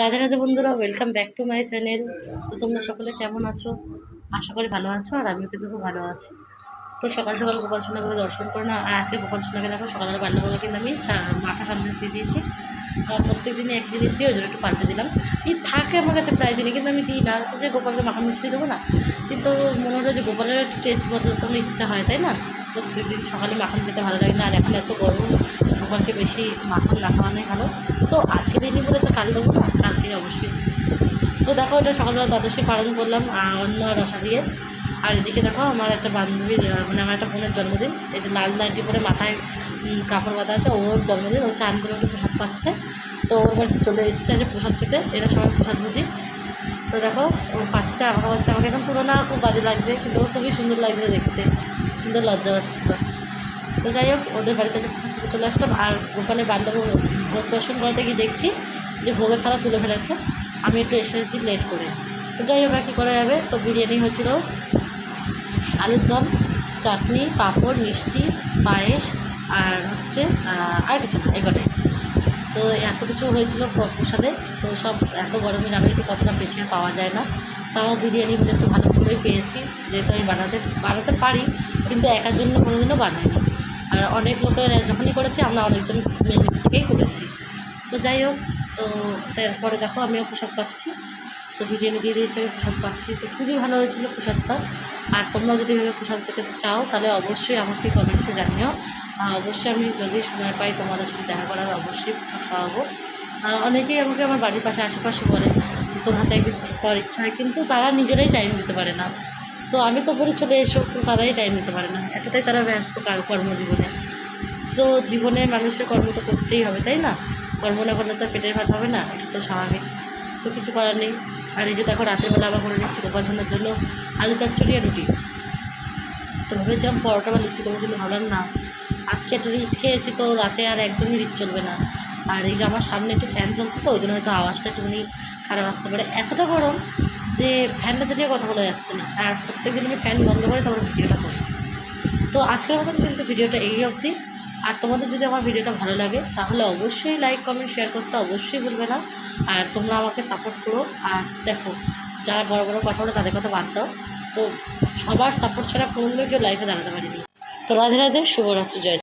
রাধে রাধে বন্ধুরা welcome back to my channel তো তোমরা সকলে কেমন আছো? আশা করি ভালো আছো, আর আমিও কিন্তু খুব ভালো আছি। তো সকাল সকাল গোপাল সোনাকে দর্শন করে না আর আজকে গোপাল সোনাকে দেখো সকালবেলা বাল্যবেলা কিন্তু আমি মাথা সন্দেশ দিয়ে দিয়েছি। প্রত্যেক দিনই এক জিনিস দিয়ে ওই জন্য একটু পাল্টে দিলাম। এই থাকে আমার কাছে প্রায় দিনই কিন্তু আমি দিই না। যে গোপালকে মাখন মিছড়ি দেবো না। কিন্তু মনে হলো যে গোপালের একটু টেস্ট বদলাতে ইচ্ছা হয়, তাই না? প্রত্যেকদিন সকালে মাখন খেতে ভালো লাগে না। আর এখন এত গরম, গোপালকে বেশি মাখন না খাওয়ানোই ভালো। তো আজকে দিনই বলে তো কাল দেবো না কালকে অবশ্যই। তো দেখো ওটা সকালবেলা দ্বাদশী পালন করলাম অন্য রসা দিয়ে। আর এদিকে দেখো, আমার একটা বান্ধবীর মানে আমার একটা বোনের জন্মদিন। যে লাল নাইটি পরে মাথায় কাপড় বাঁধা আছে, ওর জন্মদিন, ও চান করে একটু প্রসাদ পাচ্ছে। তো ওর বাড়িতে চলে এসেছে যে প্রসাদ পেতে এরা সবাই প্রসাদ বুঝি। তো দেখো, ও পাচ্ছে আমাকে পাচ্ছে আমাকে এখন তুলনা খুব বাজে লাগছে, কিন্তু খুবই সুন্দর লাগছিল দেখতে, সুন্দর লজ্জা পাচ্ছিল। তো যাই হোক, ওদের বাড়িতে চলে আসলাম, আর গোপালের বাল্য ভোগ দর্শন করতে গিয়ে দেখছি যে ভোগের থালা তুলে ফেলেছে, আমি একটু এসেছি লেট করে। তো যাই হোক, আর কী করা যাবে? তো বিরিয়ানি হয়েছিল, আলুর দম, চাটনি, পাঁপড়, মিষ্টি, পায়েস আর হচ্ছে আর কিছু না এগোটাই তো এত কিছু হয়েছিল প্রসাদে, তো সব এত গরমে তো কতটা আর পাওয়া যায় না। তাও বিরিয়ানি বলে একটু ভালো করেই পেয়েছি, যেহেতু আমি বানাতে বানাতে পারি, কিন্তু একার জন্য কোনোদিনও বানাইনি। আর অনেক লোকের, যখনই করেছি, আমরা অনেকজন মেনু থেকেই করেছি। তো যাই হোক, তো তারপরে দেখো, আমিও প্রসাদ পাচ্ছি। তো বিরিয়ানি দিয়ে দিয়েছে, আমি প্রসাদ পাচ্ছি। তো খুবই ভালো হয়েছিল প্রসাদটা। আর তোমরা যদি এভাবে প্রসাদ পেতে চাও, তাহলে অবশ্যই আমাকে কমেন্টসে জানিও। অবশ্যই আমি যদি সময় পাই তোমাদের সাথে দেখা করার অবশ্যই প্রসাদ খাওয়াবো আর অনেকেই আমাকে আমার বাড়ির পাশে আশেপাশে বলে তোর হাতে একদিন পাওয়ার ইচ্ছা হয়। কিন্তু তারা নিজেরাই টাইম দিতে পারে না। তো আমি তো বলে চলে এসো তারাই টাইম দিতে পারে না। এতটাই তারা ব্যস্ত কার- কর্মজীবনে। তো জীবনে মানুষের কর্ম তো করতেই হবে, তাই না? কর্ম না করলে তো পেটের ভাত হবে না, এটা তো স্বাভাবিক। তো কিছু করার নেই। আর এই যে দেখো, রাতের বেলা আবার করে নিচ্ছি গোপালচন্দ্রের জন্য আলু চচ্চড়ি আর রুটি। তো ভেবেছিলাম পরোটা বা লুচি করব, কিন্তু ভাবলাম না। আজকে একটু রিচ খেয়েছি, তো রাতে আর একদমই রিচ চলবে না। আর এই যে আমার সামনে একটু ফ্যান চলছে তো, ওই জন্য হয়তো আওয়াজটা একটুখানি খারাপ আসতে পারে। এতটা গরম যে ফ্যানটা চালিয়ে কথা বলা যাচ্ছে না। আর প্রত্যেকদিন আমি ফ্যান বন্ধ করে তারপর ভিডিওটা করি। তো আজকের মতন কিন্তু ভিডিওটা এই অবধি। আর তোমাদের যদি আমার ভিডিওটা ভালো লাগে, তাহলে অবশ্যই লাইক কমেন্ট শেয়ার করতে অবশ্যই ভুলবে না। আর তোমরা আমাকে সাপোর্ট করো। আর দেখো, যারা বড় বড় কথা বলে তাদের কথা বাদ দাও। তো সবার সাপোর্ট ছাড়া কোনোদিনও কেউ লাইফে দাঁড়াতে পারিনি। তো রাধে রাধে, শুভরাত্রি, জয়